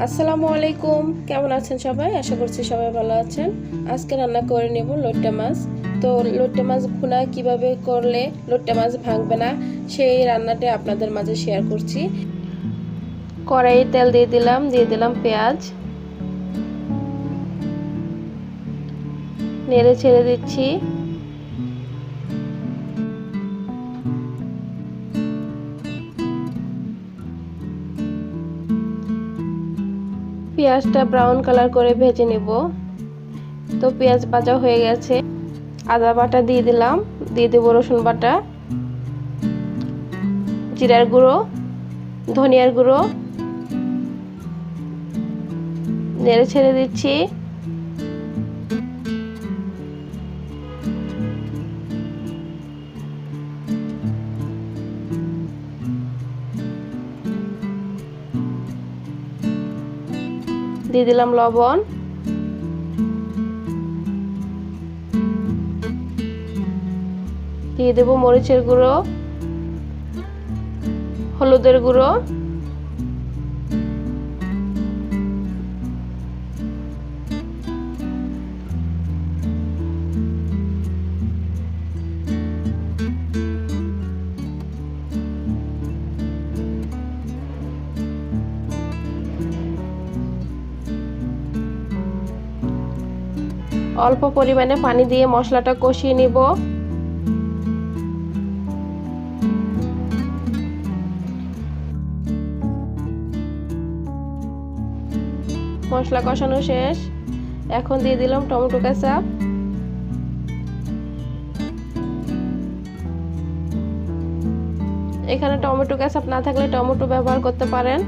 আসসালামু আলাইকুম। কেমন আছেন সবাই? আশা করছি সবাই ভালো আছেন। আজকে রান্না করে নেব লোট্টা মাছ। তো লোট্টা মাছ ভুনা কীভাবে করলে লোট্টা মাছ ভাঙবে না, সেই রান্নাটা আপনাদের মাঝে শেয়ার করছি। কড়াইয়ে তেল দিয়ে দিলাম দিয়ে দিলাম পেঁয়াজ। নেড়ে ছেড়ে দিচ্ছি। পেঁয়াজটা ব্রাউন কালার করে ভেজে নেব। তো পেঁয়াজ ভাজা হয়ে গেছে। আদা বাটা দিয়ে দিলাম, দিয়ে দেবো রসুন বাটা, জিরার গুঁড়ো, ধনিয়ার গুঁড়ো, নেড়ে ছেড়ে দিচ্ছি। দিয়ে দিলাম লবণ। দিয়ে দেবো মরিচের গুঁড়ো হলুদের গুঁড়ো। অল্প পরিমাণে পানি দিয়ে মশলাটা কষিয়ে নিব। মশলা কষানো শেষ। এখন দিয়ে দিলাম টমেটো কেচাপ। এখানে টমেটো কেচাপ না থাকলে টমেটো ব্যবহার করতে পারেন।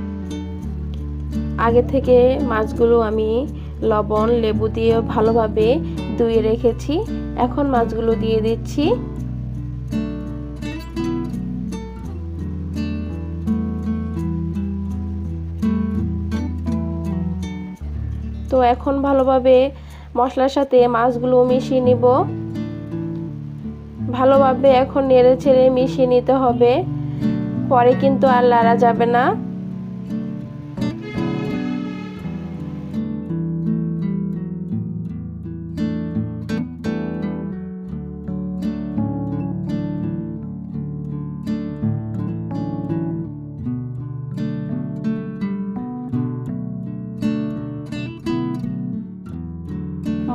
আগে থেকে মাছগুলো আমি লবণ, লেবু দিয়ে ভালোভাবে ধুয়ে রেখেছি। এখন মাছগুলো দিয়ে দিচ্ছি। তো এখন ভালোভাবে মশলার সাথে মাছগুলো মিশিয়ে নিব। ভালোভাবে এখন নেড়ে ছেড়ে মিশিয়ে নিতে হবে। পরে কিন্তু আর লাড়া যাবে না।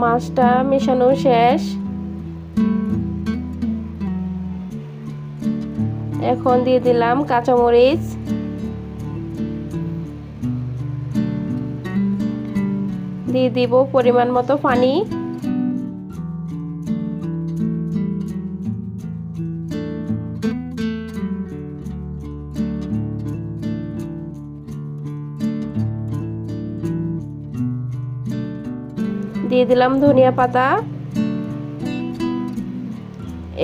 মাছটা মেশানো শেষ। এখন দিয়ে দিলাম কাঁচামরিচ। দিয়ে দিব পরিমাণ মতো পানি। দিয়ে দিলাম ধনিয়া পাতা।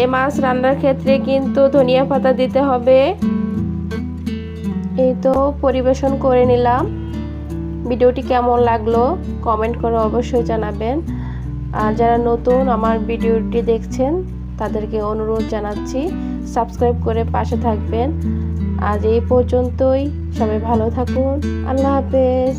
এ মাছ রান্নার ক্ষেত্রে কিন্তু ধনিয়া পাতা দিতে হবে। এই তো পরিবেশন করে নিলাম। ভিডিওটি কেমন লাগল কমেন্ট করে অবশ্যই জানাবেন। আর যারা নতুন আমার ভিডিওটি দেখছেন, তাদেরকে অনুরোধ জানাচ্ছি সাবস্ক্রাইব করে পাশে থাকবেন। আজ এই পর্যন্তই। সবাই ভালো থাকুন। আল্লাহ হাফেজ।